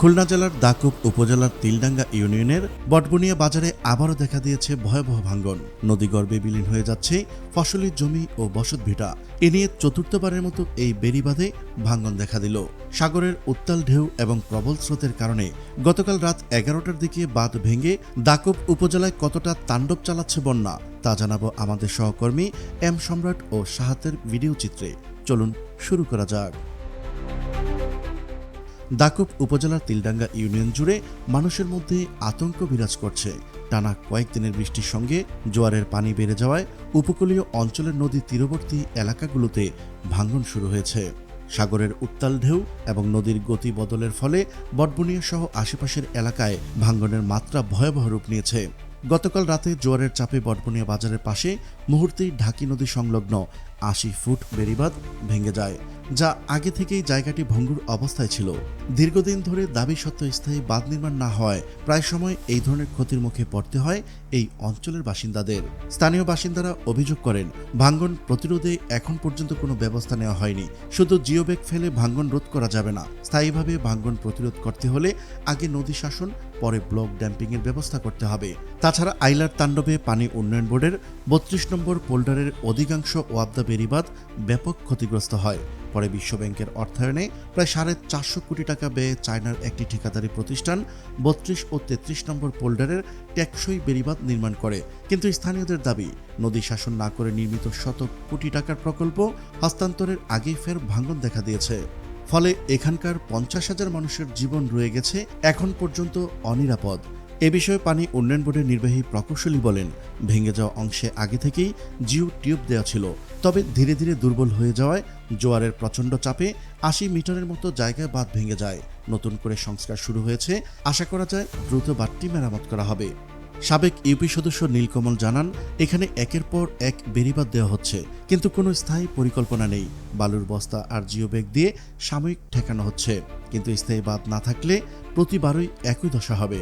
খুলনা জেলার দাকুব উপজেলার তিলডাঙ্গা ইউনিয়নের বটবুনিয়া বাজারে আবারও দেখা দিয়েছে ভয়াবহ ভাঙ্গন। নদীগর্ভে বিলীন হয়ে যাচ্ছে ফসলের জমি ও বসতভিটা এ নিয়ে চতুর্থবারের মতো এই বেড়িবাঁধে ভাঙ্গন দেখা দিল। সাগরের উত্তাল ঢেউ এবং প্রবল স্রোতের কারণে গতকাল রাত এগারোটার দিকে বাঁধ ভেঙে দাকুব উপজেলায় কতটা তাণ্ডব চালাচ্ছে বন্যা, তা জানাব আমাদের সহকর্মী এম সম্রাট ও সাহাতের ভিডিও চিত্রে। চলুন শুরু করা যাক। দাকুব উপজেলার তিলডাঙ্গা ইউনিয়ন জুড়ে মানুষের মধ্যে আতঙ্ক বিরাজ করছে। টানা কয়েকদিনের বৃষ্টির সঙ্গে জোয়ারের পানি বেড়ে যাওয়ায় উপকূলীয় অঞ্চলের নদী তীরবর্তী এলাকাগুলোতে ভাঙন শুরু হয়েছে। সাগরের উত্তাল ঢেউ এবং নদীর গতি বদলের ফলে বটবুনিয়া সহ আশেপাশের এলাকায় ভাঙ্গনের মাত্রা ভয়াবহ রূপ নিয়েছে। গতকাল রাতে জোয়ারের চাপে বটবনিয়া বাজারের পাশে মুহূর্তেই ঢাকি নদী সংলগ্ন আশি ফুট বেড়িবাঁধ ভেঙে যায়। যা আগে থেকেই জায়গাটি ভঙ্গুর অবস্থায় ছিল। দীর্ঘদিন ধরে দাবি সত্ত্বেও স্থায়ী বাঁধ নির্মাণ না হয় প্রায় সময় এই ধরনের ক্ষতির মুখে পড়তে হয় এই অঞ্চলের বাসিন্দাদের। স্থানীয় বাসিন্দারা অভিযোগ করেন, ভাঙ্গন প্রতিরোধে এখন পর্যন্ত কোনো ব্যবস্থা নেওয়া হয়নি। শুধু জিওব্যাগ ফেলে ভাঙ্গন রোধ করা যাবে না। স্থায়ীভাবে ভাঙ্গন প্রতিরোধ করতে হলে আগে নদী শাসন পরে ব্লক ড্যাম্পিংয়ের ব্যবস্থা করতে হবে। তাছাড়া আইলার তাণ্ডবে পানি উন্নয়ন বোর্ডের বত্রিশ নম্বর পোল্ডারের অধিকাংশ ওয়াবদা বেরিবাদ ব্যাপক ক্ষতিগ্রস্ত হয়। পরে বিশ্বব্যাংকের অর্থায়নে প্রায় সাড়ে চারশো কোটি টাকা ব্যয়ে চায়নার একটি ঠিকাদারি প্রতিষ্ঠান বত্রিশ ও তেত্রিশ নম্বর পোল্ডারের টেকসই বেরিবাদ নির্মাণ করে। কিন্তু স্থানীয়দের দাবি, নদী শাসন না করে নির্মিত শত কোটি টাকার প্রকল্প হস্তান্তরের আগেই ফের ভাঙন দেখা দিয়েছে। ফলে এখানকার পঞ্চাশ হাজার মানুষের জীবন রয়ে গেছে এখন পর্যন্ত অনিরাপদ। এ বিষয়ে পানি উন্নয়ন বোর্ডের নির্বাহী প্রকৌশলী বলেন, ভেঙে যাওয়া অংশে আগে থেকেই জিও টিউব দেওয়া ছিল। তবে ধীরে ধীরে দুর্বল হয়ে যাওয়ায় জোয়ারের প্রচণ্ড চাপে আশি মিটারের মতো জায়গায় বাঁধ ভেঙে যায়। নতুন করে সংস্কার শুরু হয়েছে। আশা করা যায় দ্রুত বাঁধটি মেরামত করা হবে। সাবেক ইউপি সদস্য নীলকমল জানান, এখানে একের পর এক বেড়িবাদ দেওয়া হচ্ছে, কিন্তু কোনো স্থায়ী পরিকল্পনা নেই। বালুর বস্তা আর জিও ব্যাগ দিয়ে সাময়িক ঠেকানো হচ্ছে, কিন্তু স্থায়ী বাদ না থাকলে প্রতিবারই একই দশা হবে।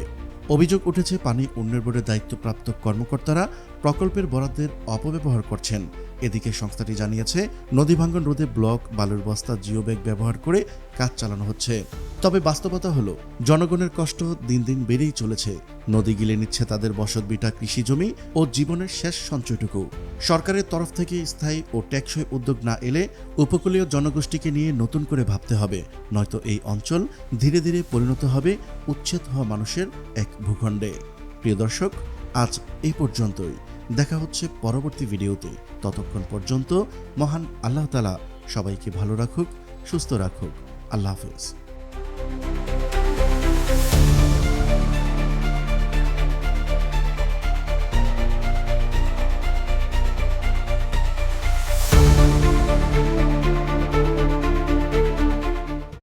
অভিযোগ উঠেছে পানি উন্নয়ন বোর্ডের দায়িত্বপ্রাপ্ত কর্মকর্তারা প্রকল্পের বরাদ্দের অপব্যবহার করছেন। এদিকে সংস্থাটি জানিয়েছে, নদী ভাঙ্গন রোধে ব্লক, বালুর বস্তা জিও ব্যাগ ব্যবহার করে কাজ চালানো হচ্ছে। তবে বাস্তবতা হলো, জনগণের কষ্ট দিন দিন বেড়েই চলেছে। নদী গিলে নিচ্ছে তাদের বসতবিটা কৃষি জমি ও জীবনের শেষ সঞ্চয়টুকু। সরকারের তরফ থেকে স্থায়ী ও টেকসই উদ্যোগ না এলে উপকূলীয় জনগোষ্ঠীকে নিয়ে নতুন করে ভাবতে হবে। নয়তো এই অঞ্চল ধীরে ধীরে পরিণত হবে উচ্ছেদ হওয়া মানুষের এক ভূখণ্ডে। প্রিয় দর্শক, আজ এই পর্যন্তই। দেখা হচ্ছে পরবর্তী ভিডিওতে। ততক্ষণ পর্যন্ত মহান আল্লাহ তালা সবাইকে ভালো রাখুক, সুস্থ রাখুক। আল্লাহ হাফেজ।